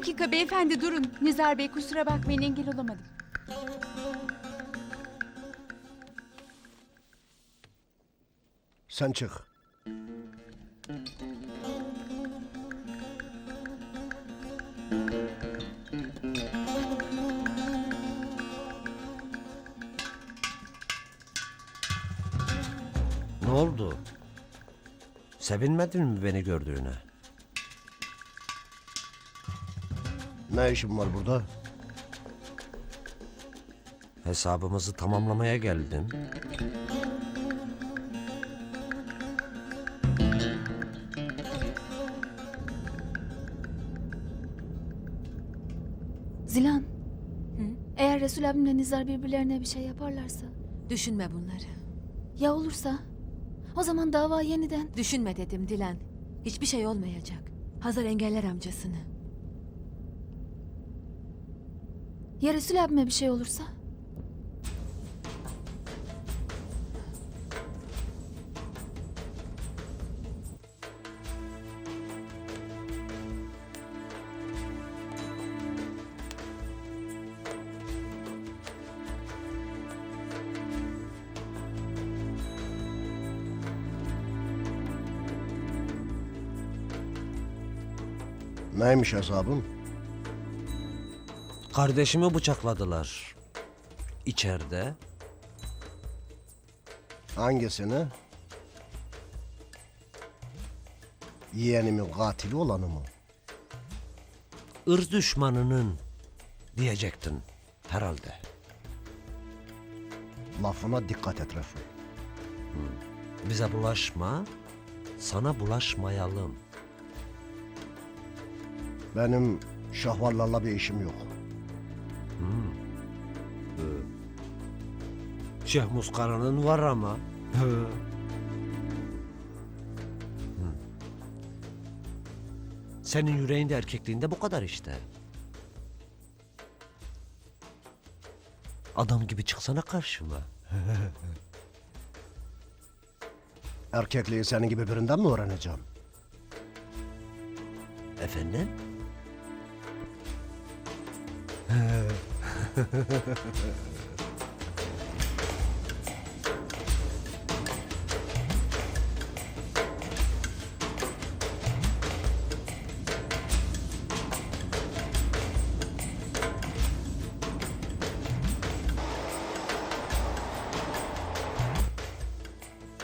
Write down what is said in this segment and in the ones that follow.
Dakika beyefendi durun. Nizar Bey kusura bakmayın engel olamadım. Sen çık. Ne oldu? Sevinmedin mi beni gördüğüne? Ne işin var burada? Hesabımızı tamamlamaya geldim. Zilan. Eğer Resul abimle Nizar birbirlerine bir şey yaparlarsa. Düşünme bunları. Ya olursa? O zaman dava yeniden. Düşünme dedim Dilan. Hiçbir şey olmayacak. Hazar engeller amcasını. Ya Resul abime bir şey olursa? Neymiş hesabın? Kardeşimi bıçakladılar. İçeride. Hangisini? Yeğenimin katili olanı mı? ırz düşmanının diyecektin herhalde. Lafına dikkat et Resul. Bize bulaşma, sana bulaşmayalım. Benim şahvarlarla bir işim yok. Şeyh Muskara'nın var ama. Hı. Senin yüreğinde erkekliğinde bu kadar işte. Adam gibi çıksana karşıma. Erkekliği senin gibi birinden mi öğreneceğim? Efendim?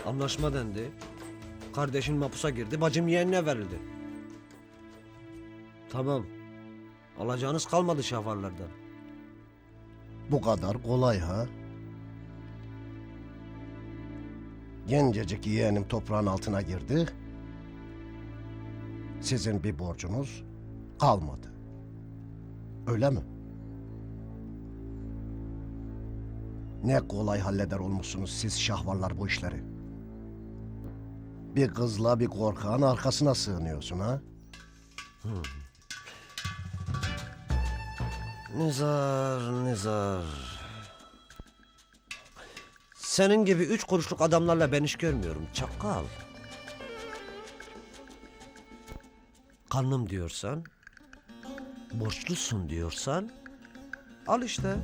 Anlaşma dendi. Kardeşin mapusa girdi, bacım yeğenine verildi. Tamam. Alacağınız kalmadı şafarlardan. Bu kadar kolay ha? Gencecik yeğenim toprağın altına girdi. Sizin bir borcunuz kalmadı. Öyle mi? Ne kolay halleder olmuşsunuz siz şahvarlar bu işleri. Bir kızla bir korkağın arkasına sığınıyorsun ha? Nizar, Nizar. Senin gibi üç kuruşluk adamlarla ben iş görmüyorum. Çakal. Kanım diyorsan, borçlusun diyorsan, al işte.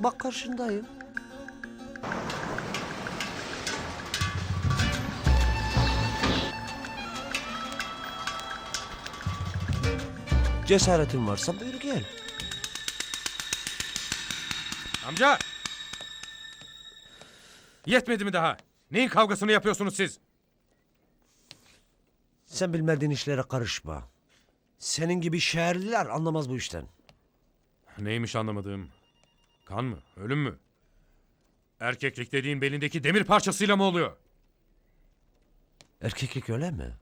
Bak karşındayım. Cesaretin varsa buyur gel. Amca! Yetmedi mi daha? Neyin kavgasını yapıyorsunuz siz? Sen bilmediğin işlere karışma. Senin gibi şehirliler anlamaz bu işten. Neymiş anlamadığım? Kan mı? Ölüm mü? Erkeklik dediğin belindeki demir parçasıyla mı oluyor? Erkeklik öyle mi?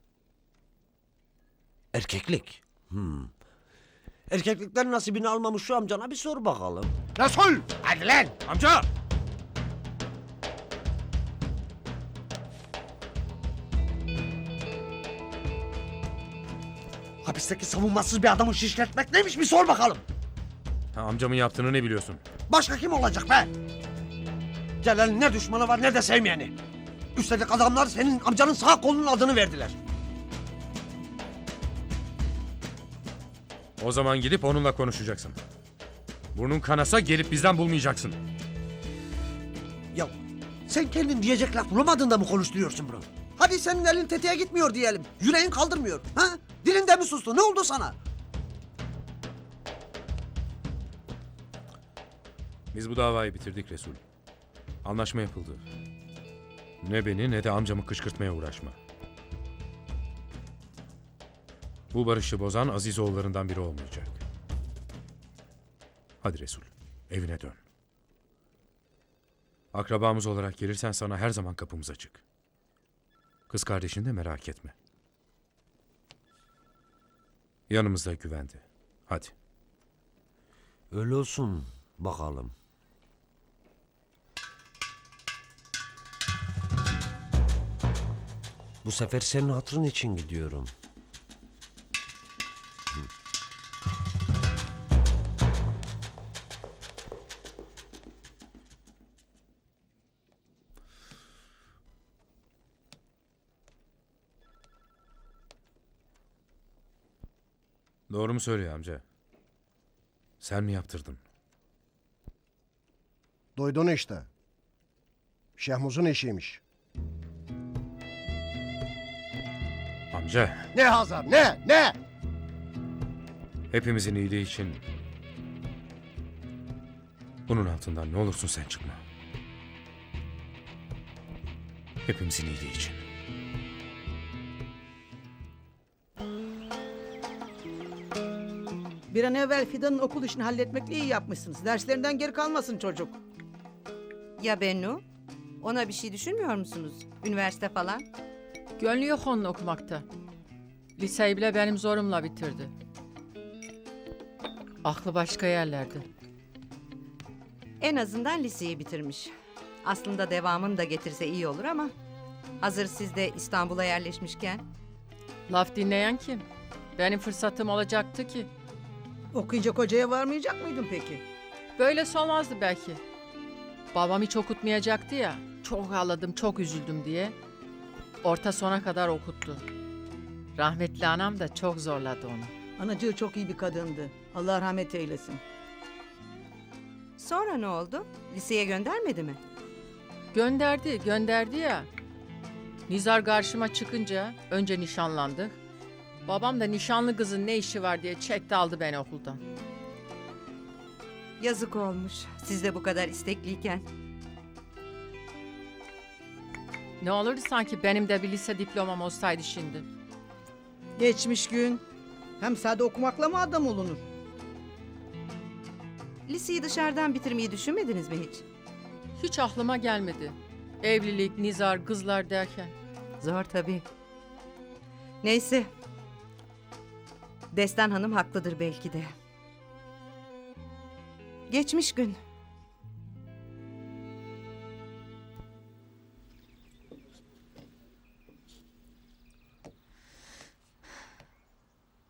Erkeklik. Hmm. Erkeklikten nasibini almamış şu amcana bir sor bakalım. Resul! Hadi lan! Amca! Hapisteki savunmasız bir adamı şişletmek neymiş bir sor bakalım. Ha, amcamın yaptığını ne biliyorsun? Başka kim olacak be? Celal'in ne düşmanı var ne de sevmeyeni. Üstelik adamlar senin amcanın sağ kolunun adını verdiler. O zaman gidip onunla konuşacaksın. Burnun kanasa gelip bizden bulmayacaksın. Ya sen kendin diyecek laf bulamadın da mı konuşturuyorsun bunu? Hadi senin elin tetiğe gitmiyor diyelim. Yüreğin kaldırmıyor. Ha? Dilin de mi sustu? Ne oldu sana? Biz bu davayı bitirdik Resul. Anlaşma yapıldı. Ne beni ne de amcamı kışkırtmaya uğraşma. Bu barışı bozan Azizoğullarından biri olmayacak. Hadi Resul, evine dön. Akrabamız olarak gelirsen sana her zaman kapımız açık. Kız kardeşini de merak etme. Yanımızda güvende. Hadi. Öyle olsun bakalım. Bu sefer senin hatırın için gidiyorum. Doğru mu söylüyor amca? Sen mi yaptırdın? Duydun işte. Şehmuz'un eşiymiş. Amca, Ne Hazar ne ne? hepimizin iyiliği için bunun altından ne olursun sen çıkma. Hepimizin iyiliği için. Bir an evvel Fidan'ın okul işini halletmekle iyi yapmışsınız. Derslerinden geri kalmasın çocuk. Ya Bennu? Ona bir şey düşünmüyor musunuz? Üniversite falan? Gönlü yok onun okumakta. Liseyi bile benim zorumla bitirdi. Aklı başka yerlerde. En azından liseyi bitirmiş. Aslında devamını da getirse iyi olur ama... Hazır siz de İstanbul'a yerleşmişken... Laf dinleyen kim? Benim fırsatım olacaktı ki. Okuyunca kocaya varmayacak mıydın peki? Böyle olmazdı belki. Babam hiç okutmayacaktı ya. Çok ağladım, çok üzüldüm diye. Orta sona kadar okuttu. Rahmetli anam da çok zorladı onu. Anacığı çok iyi bir kadındı. Allah rahmet eylesin. Sonra ne oldu? Liseye göndermedi mi? Gönderdi, gönderdi ya. Nizar karşıma çıkınca önce nişanlandık. Babam da nişanlı kızın ne işi var diye çekti aldı beni okuldan. Yazık olmuş. Siz de bu kadar istekliyken. Ne olurdu sanki benim de bir lise diplomam olsaydı şimdi. Geçmiş gün. Hem sade okumakla mı adam olunur? Liseyi dışarıdan bitirmeyi düşünmediniz mi hiç? Hiç aklıma gelmedi. Evlilik, nizar, kızlar derken. Zor tabii. Neyse. Destan Hanım haklıdır belki de. Geçmiş gün.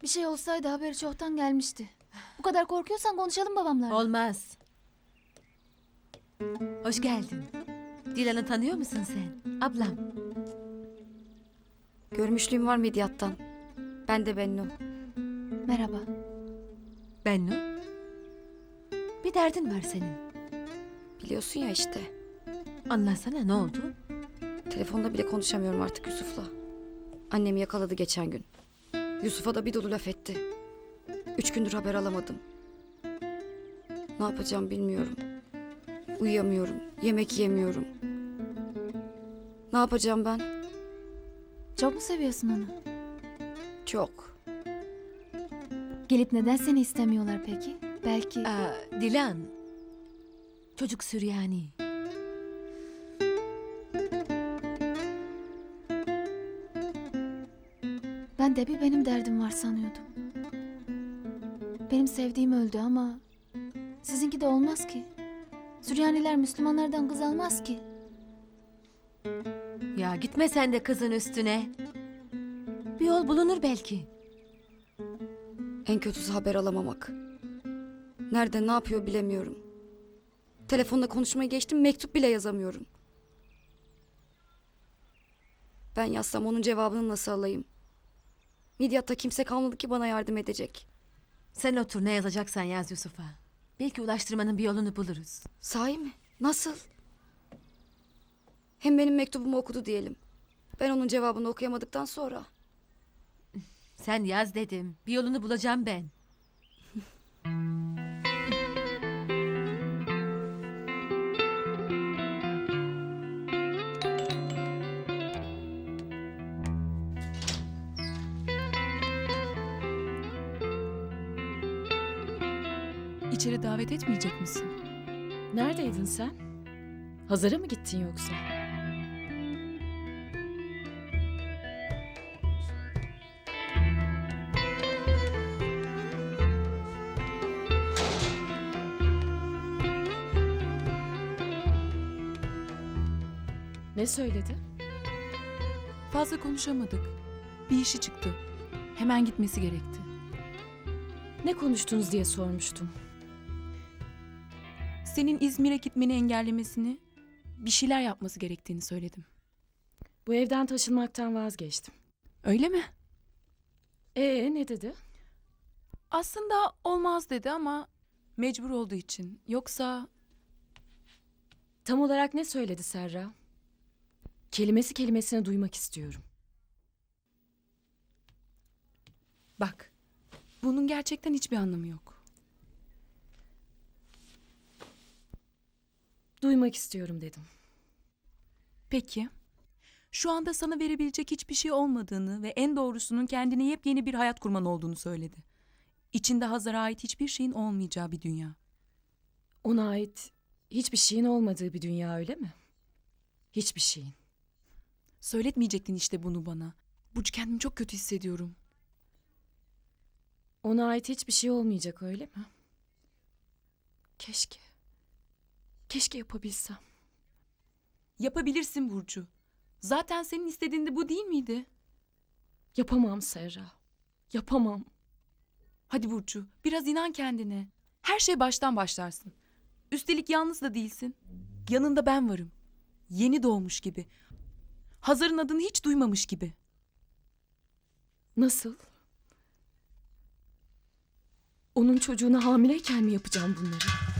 Bir şey olsaydı haberi çoktan gelmişti. Bu kadar korkuyorsan konuşalım babamlarla. Olmaz. Hoş geldin. Dilan'ı tanıyor musun sen? Ablam. Görmüşlüğüm var medyattan. Ben de Bennu. Merhaba. Bennu. Bir derdin var senin. Biliyorsun ya işte. Anlatsana ne oldu? Telefonda bile konuşamıyorum artık Yusuf'la. Annemi yakaladı geçen gün. Yusuf'a da bir dolu laf etti. Üç gündür haber alamadım. Ne yapacağım bilmiyorum. Uyuyamıyorum. Yemek yemiyorum. Ne yapacağım ben? Çok mu seviyorsun onu? Çok. Gelip neden seni istemiyorlar peki? Belki... Aa, Dilan. Çocuk Süryani. Ben de bir benim derdim var sanıyordum. Benim sevdiğim öldü ama... Sizinki de olmaz ki. Süryaniler Müslümanlardan kız almaz ki. Ya gitme sen de kızın üstüne. Bir yol bulunur belki. En kötüsü haber alamamak. Nerede ne yapıyor bilemiyorum. Telefonda konuşmayı geçtim mektup bile yazamıyorum. Ben yazsam onun cevabını nasıl alayım? Midyat'ta kimse kalmadı ki bana yardım edecek. Sen otur ne yazacaksan yaz Yusuf'a. Belki ulaştırmanın bir yolunu buluruz. Sahi mi? Nasıl? Hem benim mektubumu okudu diyelim. Ben onun cevabını okuyamadıktan sonra. Sen yaz dedim. Bir yolunu bulacağım ben. İçeri davet etmeyecek misin? Neredeydin sen? Hazara mı gittin yoksa? Ne söyledi? Fazla konuşamadık. Bir işi çıktı. Hemen gitmesi gerekti. Ne konuştunuz diye sormuştum. Senin İzmir'e gitmeni engellemesini, bir şeyler yapması gerektiğini söyledim. Bu evden taşınmaktan vazgeçtim. Öyle mi? Ee ne dedi? Aslında olmaz dedi ama mecbur olduğu için. Yoksa Tam olarak ne söyledi Serra? Kelimesi kelimesine duymak istiyorum. bak, bunun gerçekten hiçbir anlamı yok. Duymak istiyorum dedim. Peki. Şu anda sana verebilecek hiçbir şey olmadığını ve en doğrusunun kendine yepyeni bir hayat kurman olduğunu söyledi. İçinde Hazar'a ait hiçbir şeyin olmayacağı bir dünya. Ona ait hiçbir şeyin olmadığı bir dünya öyle mi? Hiçbir şeyin. Söyletmeyecektin işte bunu bana. Burcu kendimi çok kötü hissediyorum. Ona ait hiçbir şey olmayacak öyle mi? Keşke. Keşke yapabilsem. Yapabilirsin Burcu. Zaten senin istediğin de bu değil miydi? Yapamam Serra. Yapamam. Hadi Burcu, biraz inan kendine. Her şey baştan başlarsın. Üstelik yalnız da değilsin. Yanında ben varım. Yeni doğmuş gibi. Hazar'ın adını hiç duymamış gibi. Nasıl? Onun çocuğuna hamileyken mi yapacağım bunları?